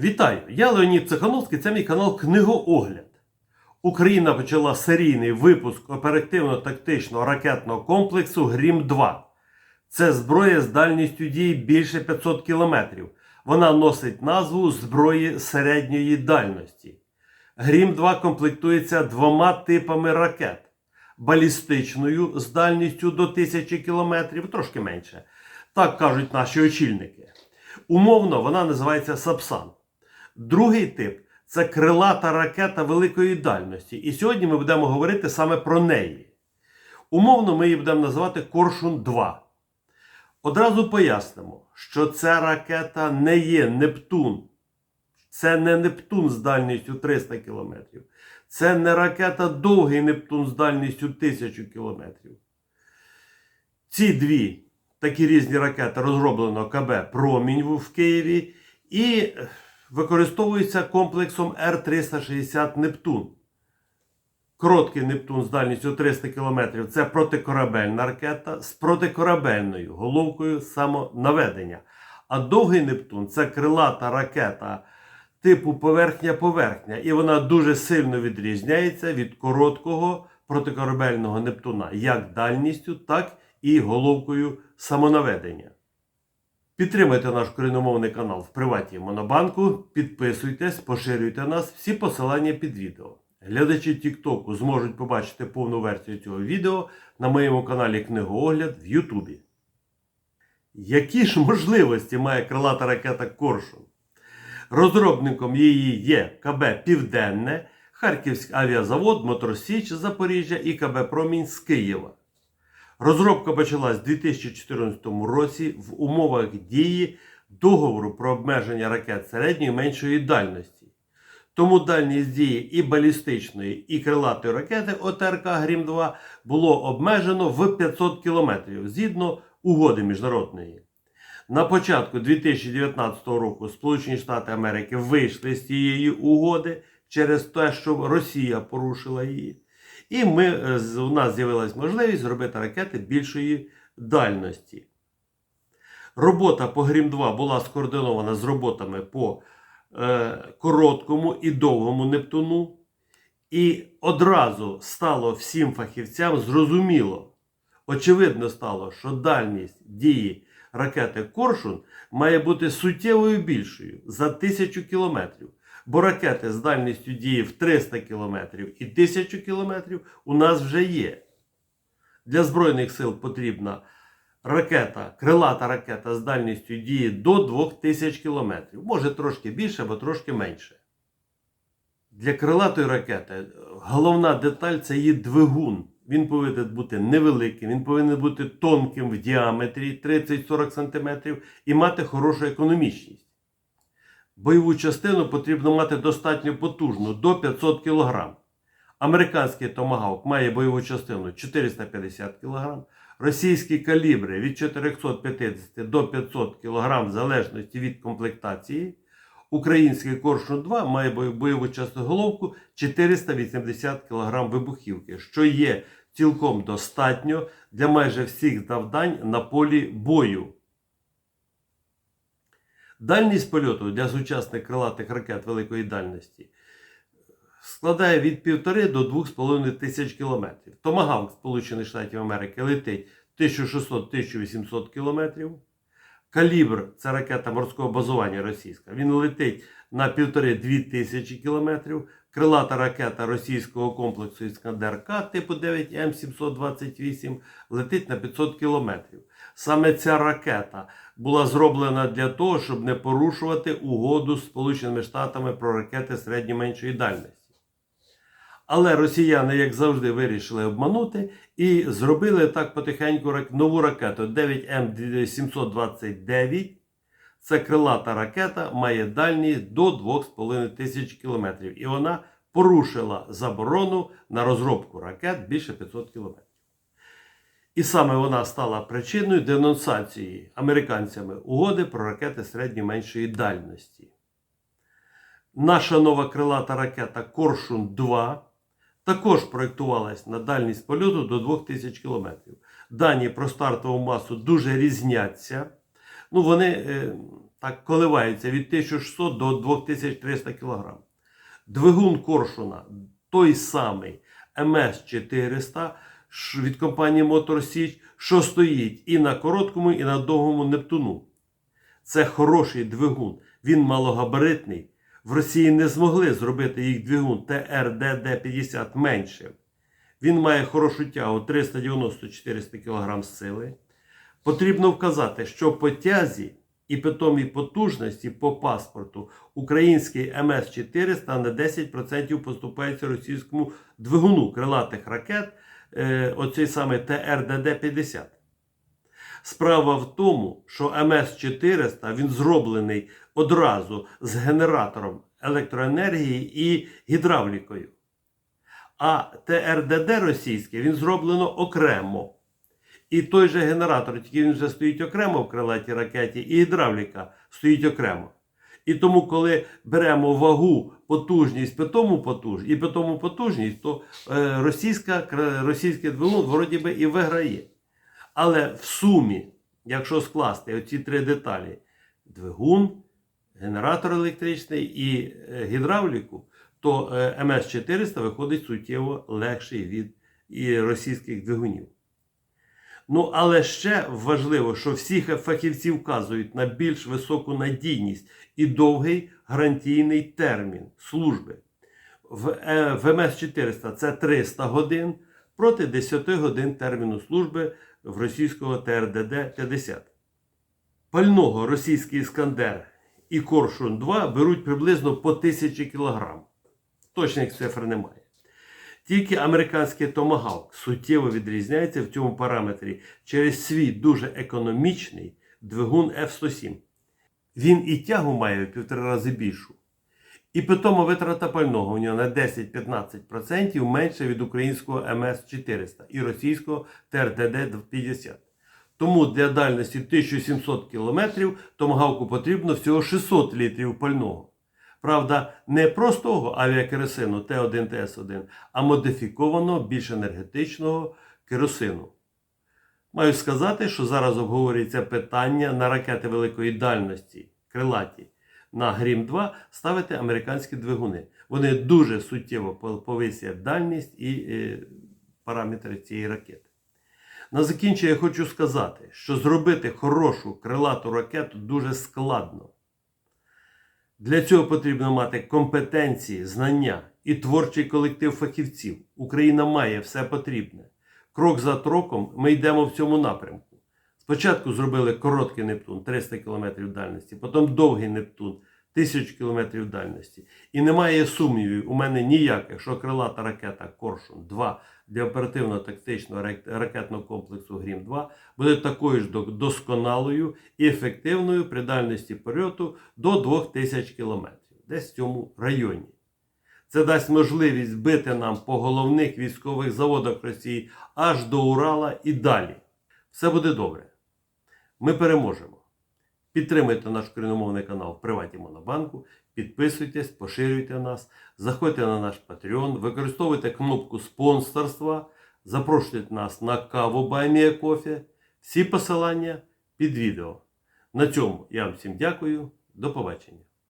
Вітаю! Я Леонід Цехановський, це мій канал Книгоогляд. Україна почала серійний випуск оперативно-тактичного ракетного комплексу Грім-2. Це зброя з дальністю дії більше 500 км. Вона носить назву зброї середньої дальності. Грім-2 комплектується двома типами ракет: балістичною з дальністю до 1000 км, трошки менше. Так кажуть наші очільники. Умовно вона називається Сапсан. Другий тип це крилата ракета великої дальності. І сьогодні ми будемо говорити саме про неї. Умовно ми її будемо називати Коршун 2. Одразу пояснимо, що ця ракета не є Нептун. Це не Нептун з дальністю 300 км. Це не ракета довгий Нептун з дальністю 1000 км. Ці дві такі різні ракети розроблено КБ Промінь в Києві і використовуються комплексом Р-360 Нептун. Короткий Нептун з дальністю 300 км це протикорабельна ракета з протикорабельною головкою самонаведення. А довгий Нептун це крилата ракета типу поверхня-поверхня. І вона дуже сильно відрізняється від короткого протикорабельного Нептуна як дальністю, так і головкою самонаведення. Підтримайте наш коріномовний канал в приваті Монобанку, підписуйтесь, поширюйте нас, всі посилання під відео. Глядачі Тіктоку зможуть побачити повну версію цього відео на моєму каналі Книгоогляд в Ютубі. Які ж можливості має крилата ракета Коршун? Розробником її є КБ Південне, Харківський авіазавод, Моторсіч Запоріжжя і КБ Промінь з Києва. Розробка почалась у 2014 році в умовах дії договору про обмеження ракет середньої меншої дальності. Тому дальність дії і балістичної, і крилатої ракети ОТРК Грім-2 було обмежено в 500 км згідно угоди міжнародної. На початку 2019 року Сполучені Штати Америки вийшли з цієї угоди через те, що Росія порушила її. І ми, е, у нас з'явилась можливість зробити ракети більшої дальності. Робота по Грім-2 була скоординована з роботами по е, короткому і довгому Нептуну. І одразу стало всім фахівцям зрозуміло, очевидно стало, що дальність дії ракети Коршун має бути суттєвою більшою за тисячу кілометрів. Бо ракети з дальністю дії в 300 км і 1000 км у нас вже є. Для Збройних сил потрібна ракета, крилата ракета з дальністю дії до 2000 км. Може трошки більше або трошки менше. Для крилатої ракети е, головна деталь це її двигун. Він повинен бути невеликим, він повинен бути тонким в діаметрі 30-40 см і мати хорошу економічність. Бойову частину потрібно мати достатньо потужну до 500 кг. Американський томагавк має бойову частину 450 кг, російські калібри від 450 до 500 кг в залежності від комплектації. Український Коршун 2 має бойову частину головку 480 кг вибухівки, що є цілком достатньо для майже всіх завдань на полі бою. Дальність польоту для сучасних крилатих ракет великої дальності складає від 1,5 до 2,5 тисяч кілометрів. Томагавк Сполучених Штатів Америки летить 1600-1800 кілометрів. Калібр це ракета морського базування російська. Він летить на 1,5-2 тисячі кілометрів. Крилата ракета російського комплексу Іскандер К типу 9М728 летить на 500 кілометрів. Саме ця ракета була зроблена для того, щоб не порушувати угоду з Сполученими Штатами про ракети середньо-меншої дальності. Але росіяни, як завжди, вирішили обманути і зробили так потихеньку нову ракету 9М729. Це крилата ракета, має дальність до 2,5 тисяч кілометрів. І вона порушила заборону на розробку ракет більше 500 кілометрів. І саме вона стала причиною денонсації американцями угоди про ракети середньо-меншої дальності. Наша нова крилата ракета Коршун 2 також проєктувалась на дальність польоту до 2000 км. Дані про стартову масу дуже різняться. Ну, вони е, так коливаються від 1600 до 2300 кг. Двигун Коршуна той самий МС-400 ш- від компанії Мотор Січ, що стоїть і на короткому, і на довгому Нептуну. Це хороший двигун, він малогабаритний. В Росії не змогли зробити їх двигун ТРДД-50 меншим. Він має хорошу тягу 390-400 кг сили. Потрібно вказати, що по тязі і питомій потужності по паспорту український МС-400 на 10% поступається російському двигуну крилатих ракет, е, оцей саме ТРДД-50. Справа в тому, що МС-400 він зроблений одразу з генератором електроенергії і гідравлікою. А ТРДД російське він зроблено окремо. І той же генератор, тільки він вже стоїть окремо в крилатій ракеті, і гідравліка стоїть окремо. І тому, коли беремо вагу, потужність, питому потужність і питому потужність, то е, російська, російський двигун вроді би і виграє. Але в сумі, якщо скласти оці три деталі: двигун, генератор електричний і е, гідравліку, то е, МС-400 виходить суттєво легший від і російських двигунів. Ну, але ще важливо, що всі фахівці вказують на більш високу надійність і довгий гарантійний термін служби. В, е, в МС-400 це 300 годин проти 10 годин терміну служби в російського ТРДД-50. Пального російський Іскандер і Коршун 2 беруть приблизно по 1000 кг. Точних цифр немає. Тільки американський Томагавк суттєво відрізняється в цьому параметрі через свій дуже економічний двигун F-107. Він і тягу має в півтора рази більшу. І питома витрата пального у нього на 10-15% менше від українського МС-400 і російського ТРДД-50. Тому для дальності 1700 км Томагавку потрібно всього 600 літрів пального. Правда, не простого авіакеросину Т1 ТС1, а модифікованого більш енергетичного керосину. Маю сказати, що зараз обговорюється питання на ракети великої дальності крилаті на Грім 2 ставити американські двигуни. Вони дуже суттєво повисять дальність і е, параметри цієї ракети. На закінчення я хочу сказати, що зробити хорошу крилату ракету дуже складно. Для цього потрібно мати компетенції, знання і творчий колектив фахівців. Україна має все потрібне. Крок за кроком ми йдемо в цьому напрямку. Спочатку зробили короткий Нептун 300 км дальності, потім довгий Нептун 1000 км дальності. І немає сумнівів у мене ніяких, що крилата ракета Коршун 2 для оперативно-тактичного ракетного комплексу Грім 2 буде такою ж досконалою і ефективною при дальності польоту до 2000 км, десь в цьому районі. Це дасть можливість бити нам по головних військових заводах Росії аж до Урала і далі. Все буде добре. Ми переможемо. Підтримуйте наш україномовний канал в Приваті Монобанку, підписуйтесь, поширюйте нас, заходьте на наш Patreon, використовуйте кнопку спонсорства, запрошуйте нас на каву Баймія Кофе. Всі посилання під відео. На цьому я вам всім дякую. До побачення.